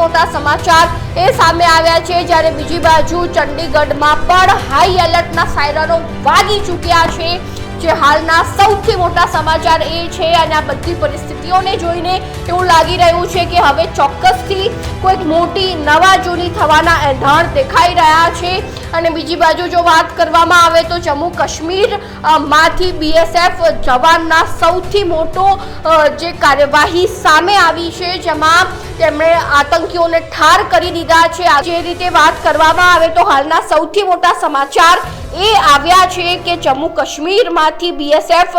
મોટા સમાચાર. એ સામે આવ્યા છે જ્યારે બીજી બાજુ ચંડીગઢમાં પણ હાઈ એલર્ટના સાયરનો વાગી ચૂક્યા છે. જે હાલના સૌથી મોટા સમાચાર એ છે અને આ બધી પરિસ્થિતિઓને જોઈને એવું લાગી રહ્યું છે કે હવે ચોક્કસથી કોઈક મોટી નવા જૂની થવાના એંધાણ દેખાઈ રહ્યા છે. અને બીજી બાજુ જો વાત કરવામાં આવે તો જમ્મુ કાશ્મીરમાંથી બીએસએફ જવાનના સૌથી મોટો જે કાર્યવાહી સામે આવી છે, જેમાં તેમણે આતંકીઓને ઠાર કરી દીધા છે. જે રીતે વાત કરવામાં આવે તો હાલના સૌથી મોટા સમાચાર એ આવ્યા છે કે જમ્મુ કાશ્મીરમાંથી બીએસએફ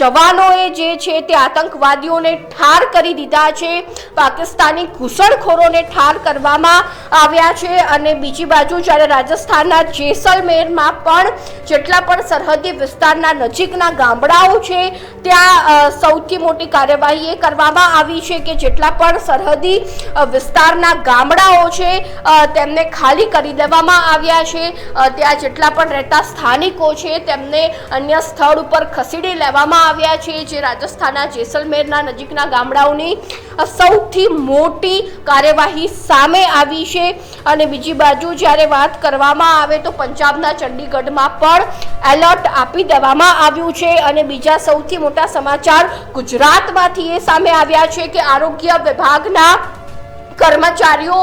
જવાનોએ જે છે તે આતંકવાદીઓને ઠાર કરી દીધા છે. પાકિસ્તાની ઘૂસણખોરોને ઠાર કરવામાં આવ્યા છે અને બીજી બાજુ જ્યારે રાજસ્થાનના જેસલમેરમાં પણ જેટલા પણ સરહદી વિસ્તારના નજીકના ગામડાઓ છે, ત્યાં સૌથી મોટી કાર્યવાહી એ કરવામાં આવી છે કે જેટલા પણ સરહદી વિસ્તારના ગામડાઓ છે તેમને ખાલી કરી દેવામાં આવ્યા છે. ત્યાં જેટલા પણ રહેતા સ્થાનિકો છે તેમને અન્ય સ્થળ ઉપર ખસેડી લેવામાં આવ્યા છે, જે રાજસ્થાનના જેસલમેરના નજીકના ગામડાઓની સૌથી મોટી કાર્યવાહી સામે આવી છે. અને બીજી બાજુ જ્યારે વાત કરવામાં આવે તો પંજાબના ચંડીગઢમાં પણ એલર્ટ આપી દેવામાં આવ્યું છે. અને બીજા સૌથી મોટા સમાચાર ગુજરાતમાંથી એ સામે આવ્યા છે કે આરોગ્ય વિભાગના કર્મચારીઓ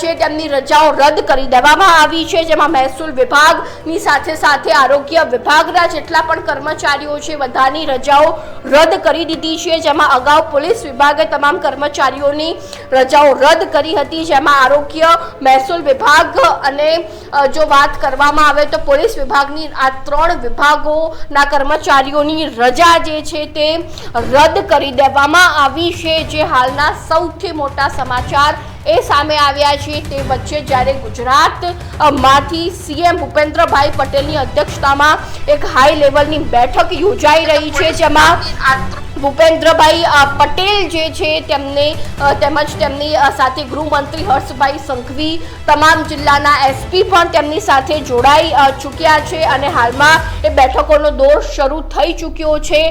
છે તેમની રજાઓ રદ કરી દેવામાં આવી છે, જેમાં મહેસૂલ વિભાગની સાથે સાથે આરોગ્ય વિભાગના જેટલા પણ કર્મચારીઓ છે, બધાની રજાઓ રદ કરી દીધી છે, જેમાં અગાઉ પોલીસ વિભાગે તમામ કર્મચારીઓની રજાઓ રદ કરી હતી, જેમાં આરોગ્ય, મહેસૂલ વિભાગ અને જો વાત કરવામાં આવે તો પોલીસ વિભાગની આ ત્રણ વિભાગોના કર્મચારીઓની રજા જે છે તે રદ કરી દેવામાં આવી છે, જે હાલના સૌથી મોટા સમાચાર એ સામે આવ્યા છે તે વચ્ચે જ્યારે ગુજરાતમાંથી સીએમ ભૂપેન્દ્રભાઈ પટેલની અધ્યક્ષતામાં એક હાઈ લેવલની બેઠક યોજાઈ રહી છે, જેમાં ભૂપેન્દ્રભાઈ પટેલ જે છે તેમને તેમજ તેમની સાથે ગૃહમંત્રી હર્ષભાઈ સંઘવી, તમામ જિલ્લાના એસપી પણ તેમની સાથે જોડાઈ ચૂક્યા છે અને હાલમાં એ બેઠકોનો દોર શરૂ થઈ ચૂક્યો છે.